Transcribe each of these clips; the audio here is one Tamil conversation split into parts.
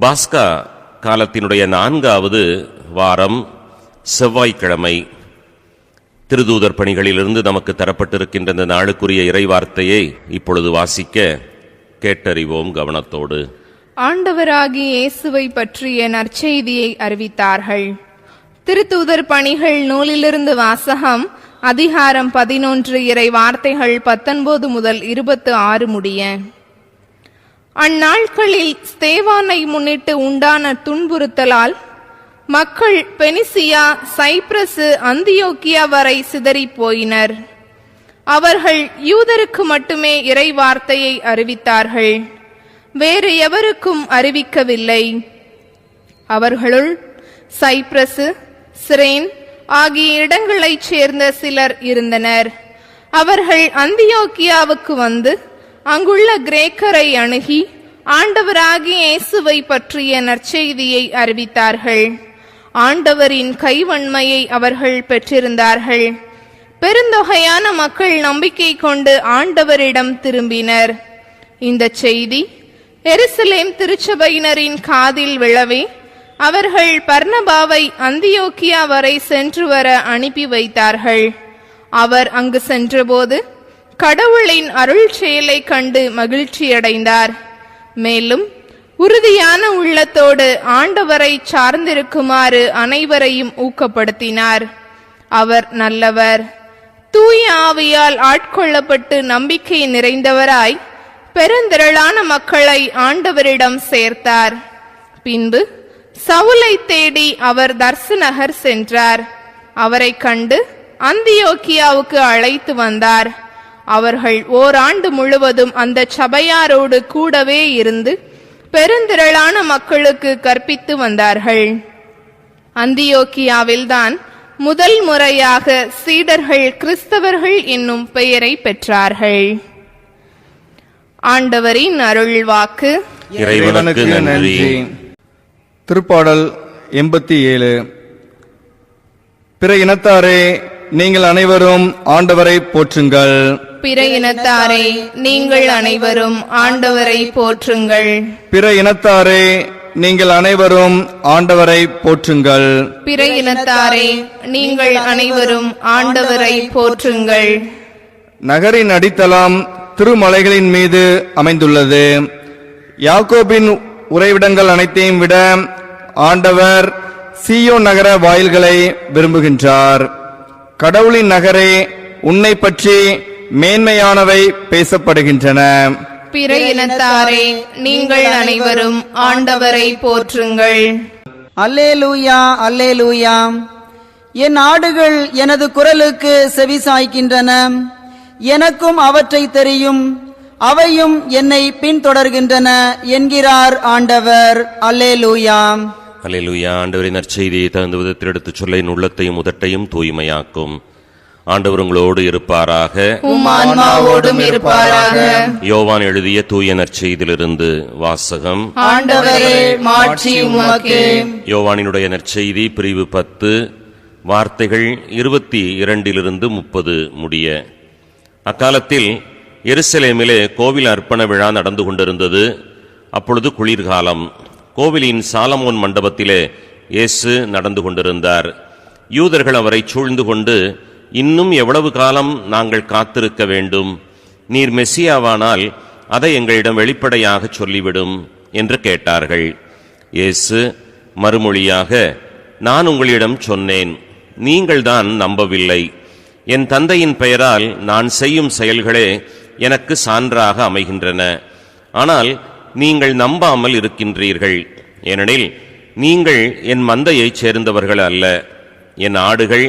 பாஸ்கா காலத்தினுடைய நான்காவது வாரம் செவ்வாய்க்கிழமை. திருதூதர் பணிகளிலிருந்து நமக்கு தரப்பட்டிருக்கின்ற இந்த நாளுக்குரிய இறைவார்த்தையை இப்பொழுது வாசிக்க கேட்டறிவோம் கவனத்தோடு. ஆண்டவராகிய இயேசுவை பற்றிய நற்செய்தியை அறிவித்தார்கள். திருத்தூதர் பணிகள் நூலிலிருந்து வாசகம் அதிகாரம் பதினொன்று இறை வார்த்தைகள் பத்தொன்பது முதல் இருபத்து ஆறு முடிய. அந்நாட்களில் ஸ்தேவானை முன்னிட்டு உண்டான துன்புறுத்தலால் மக்கள் பெனிசியா சைப்ரஸு அந்தியோக்கியா வரை சிதறிப் போயினர் அவர்கள் யூதருக்கு மட்டுமே இறை வார்த்தையை அறிவித்தார்கள். வேறு எவருக்கும் அறிவிக்கவில்லை. அவர்களுள் சைப்ரசு சிரேன் ஆகிய இடங்களைச் சேர்ந்த சிலர் இருந்தனர். அவர்கள் அந்தியோக்கியாவுக்கு வந்து அங்குள்ள கிரேக்கரை அணுகி ஆண்டவராகிய இயேசுவை பற்றிய நற்செய்தியை அறிவித்தார்கள். ஆண்டவரின் கைவன்மையை அவர்கள் பெற்றிருந்தார்கள். பெருந்தொகையான மக்கள் நம்பிக்கை கொண்டு ஆண்டவரிடம் திரும்பினர். இந்த செய்தி எருசலேம் திருச்சபையினரின் காதில் விழவே அவர்கள் பர்ணபாவை அந்தியோக்கியா வரை சென்று வர அனுப்பி வைத்தார்கள். அவர் அங்கு சென்றபோது கடவுளின் அருள் செயலை கண்டு மகிழ்ச்சியடைந்தார். மேலும் உறுதியான உள்ளத்தோடு ஆண்டவரை சார்ந்திருக்குமாறு அனைவரையும் ஊக்கப்படுத்தினார். அவர் நல்லவர். தூய ஆவியால் ஆட்கொள்ளப்பட்டு நம்பிக்கை நிறைந்தவராய் பெருந்திரளான மக்களை ஆண்டவரிடம் சேர்த்தார். பின்பு சவுலை தேடி அவர் தர்சுநகர் சென்றார். அவரை கண்டு அந்தியோக்கியாவுக்கு அழைத்து வந்தார். அவர்கள் ஓராண்டு முழுவதும் அந்த சபையாரோடு கூடவே இருந்து பெருந்திரளான மக்களுக்கு கற்பித்து வந்தார்கள். அந்தியோக்கியாவில்தான் முதல் முறையாக சீடர்கள் கிறிஸ்தவர்கள் என்னும் பெயரை பெற்றார்கள். ஆண்டவரின் அருள்வாக்கு. இறைவனுக்கு நன்றி. திருப்பாடல் எண்பத்தி ஏழு பிற இனத்தாரே நீங்கள் அனைவரும் ஆண்டவரை போற்றுங்கள். பிற இனத்தாரே நீங்கள் அனைவரும் ஆண்டவரை போற்றுங்கள். பிற இனத்தாரே நீங்கள் அனைவரும் ஆண்டவரை போற்றுங்கள். பிற இனத்தாரே நீங்கள் அனைவரும் ஆண்டவரை போற்றுங்கள். நகரின் அடித்தளம் திருமலைகளின் மீது அமைந்துள்ளது. யாக்கோபின் உறைவிடங்கள் அனைத்தையும் விட ஆண்டவர் சீயோ நகர வாயில்களை விரும்புகின்றார். கடவுளின் நகரே உன்னை பற்றி மேன்மையானவை பேசப்படுகின்றன. பிற இனத்தாரே நீங்கள் அனைவரும் ஆண்டவரை போற்றுங்கள். அல்லேலூயா அல்லேலூயா. என் ஆடுகள் எனது குரலுக்கு செவிசாய்க்கின்றன எனக்கும் அவற்றை தெரியும். அவையும் என்னை பின்தொடர்கின்றன என்கிறார் ஆண்டவர். அல்லேலூயா. அல்லேலூயா ஆண்டவரின் நற்செய்தியை தகுந்த விதத்தில் எடுத்துச் சொல்ல என் உள்ளத்தையும் உதட்டையும் தூய்மையாக்கும். ஆண்டவர் உங்களோடு இருப்பாராக. ஆன்மாவோடும் இருப்பாராக. யோவான் எழுதிய தூய நற்செய்தியிலிருந்து வாசகம். ஆண்டவரே மாட்சி உமக்கு. யோவானினுடைய நற்செய்தி பிரிவு பத்து வார்த்தைகள் இருபத்தி இரண்டிலிருந்து முப்பது முடிய. அக்காலத்தில் எருசலேமிலே கோவில் அர்ப்பண விழா நடந்து கொண்டிருந்தது. அப்பொழுது குளிர்காலம். கோவிலின் சாலமோன் மண்டபத்திலே இயேசு நடந்து கொண்டிருந்தார். யூதர்கள் அவரை சூழ்ந்து கொண்டு இன்னும் எவ்வளவு காலம் நாங்கள் காத்திருக்க வேண்டும்? நீர் மெஸ்ஸியாவானால் அதை எங்களிடம் வெளிப்படையாகச் சொல்லிவிடும் என்று கேட்டார்கள். இயேசு மறுமொழியாக நான் உங்களிடம் சொன்னேன் நீங்கள்தான் நம்பவில்லை. என் தந்தையின் பெயரால் நான் செய்யும் செயல்களே எனக்கு சான்றாக அமைகின்றன. ஆனால் நீங்கள் நம்பாமல் இருக்கின்றீர்கள். ஏனெனில் நீங்கள் என் மந்தையைச் சேர்ந்தவர்கள் அல்ல. என் ஆடுகள்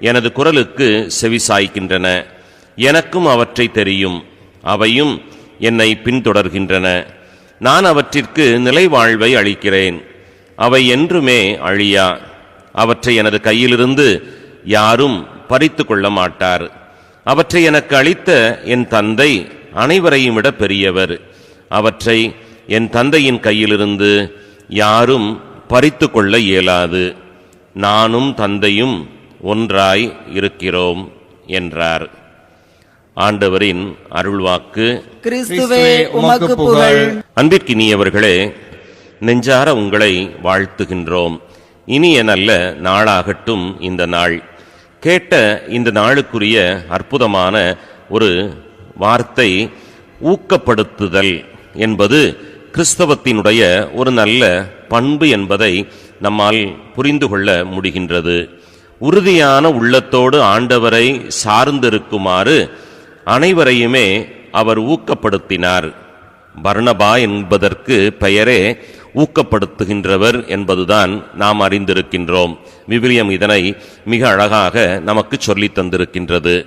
எனது குரலுக்கு செவிசாய்க்கின்றன. எனக்கும் அவற்றை தெரியும். அவையும் என்னை பின்தொடர்கின்றன. நான் அவற்றிற்கு நிலைவாழ்வை அளிக்கிறேன். அவை என்றுமே அழியா. அவற்றை எனது கையிலிருந்து யாரும் பறித்து கொள்ள மாட்டார். அவற்றை எனக்கு அளித்த என் தந்தை அனைவரையும் விட பெரியவர். அவற்றை என் தந்தையின் கையிலிருந்து யாரும் பறித்து கொள்ள இயலாது. நானும் தந்தையும் ஒன்றாய் இருக்கிறோம் என்றார். ஆண்டவரின் அருள்வாக்கு. கிறிஸ்துவே உமக்கு புகழ். அன்பிற்கினியவர்களே நெஞ்சார உங்களை வாழ்த்துகின்றோம். இனிய நல்ல நாளாகட்டும் இந்த நாள். கேட்ட இந்த நாளுக்குரிய அற்புதமான ஒரு வார்த்தை ஊக்கப்படுத்துதல் என்பது கிறிஸ்தவத்தினுடைய ஒரு நல்ல பண்பு என்பதை நம்மால் புரிந்து கொள்ள முடிகின்றது. உறுதியான உள்ளத்தோடு ஆண்டவரை சார்ந்திருக்குமாறு அனைவரையுமே அவர் ஊக்கப்படுத்தினார். பர்ணபா என்பதற்கு பெயரே ஊக்கப்படுத்துகின்றவர் என்பதுதான் நாம் அறிந்திருக்கின்றோம். விவிலியம் இதனை மிக அழகாக நமக்கு சொல்லித் தந்திருக்கின்றது.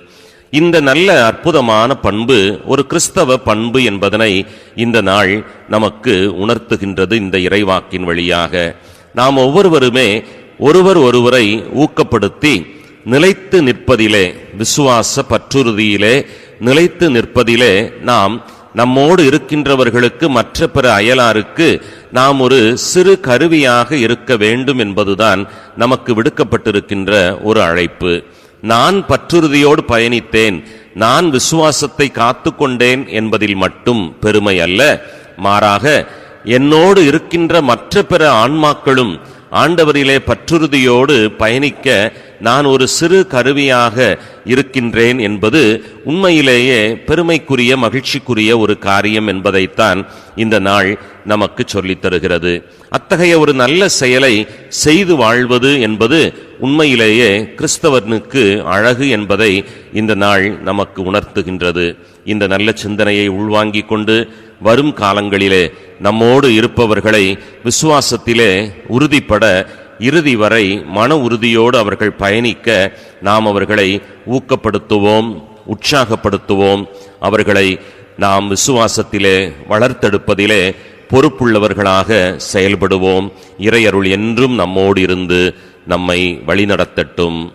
இந்த நல்ல அற்புதமான பண்பு ஒரு கிறிஸ்தவ பண்பு என்பதனை இந்த நாள் நமக்கு உணர்த்துகின்றது இந்த இறைவாக்கின் வழியாக. நாம் ஒவ்வொருவருமே ஒருவர் ஒருவரை ஊக்கப்படுத்தி நிலைத்து நிற்பதிலே விசுவாச பற்றுறுதியிலே நிலைத்து நிற்பதிலே நாம் நம்மோடு இருக்கின்றவர்களுக்கு மற்ற பிற அயலாருக்கு நாம் ஒரு சிறு கருவியாக இருக்க வேண்டும் என்பதுதான் நமக்கு விடுக்கப்பட்டிருக்கின்ற ஒரு அழைப்பு. நான் பற்றுறுதியோடு பயணித்தேன் நான் விசுவாசத்தை காத்துக்கொண்டேன் என்பதில் மட்டும் பெருமை அல்ல. மாறாக என்னோடு இருக்கின்ற மற்ற பிற ஆன்மாக்களும் ஆண்டவரிலே பற்றுறுதியோடு பயணிக்க நான் ஒரு சிறு கருவியாக இருக்கின்றேன் என்பது உண்மையிலேயே பெருமைக்குரிய மகிழ்ச்சிக்குரிய ஒரு காரியம் என்பதைத்தான் இந்த நாள் நமக்கு சொல்லித் தருகிறது. அத்தகைய ஒரு நல்ல செயலை செய்து வாழ்வது என்பது உண்மையிலேயே கிறிஸ்தவனுக்கு அழகு என்பதை இந்த நாள் நமக்கு உணர்த்துகின்றது. இந்த நல்ல சிந்தனையை உள்வாங்கிக் கொண்டு வரும் காலங்களிலே நம்மோடு இருப்பவர்களை விசுவாசத்திலே உறுதிப்பட இறுதி வரை மன உறுதியோடு அவர்கள் பயணிக்க நாம் அவர்களை ஊக்கப்படுத்துவோம் உற்சாகப்படுத்துவோம். அவர்களை நாம் விசுவாசத்திலே வளர்த்தெடுப்பதிலே பொறுப்புள்ளவர்களாக செயல்படுவோம். இறையருள் என்றும் நம்மோடு இருந்து நம்மை வழிநடத்தட்டும்.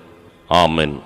ஆமென்.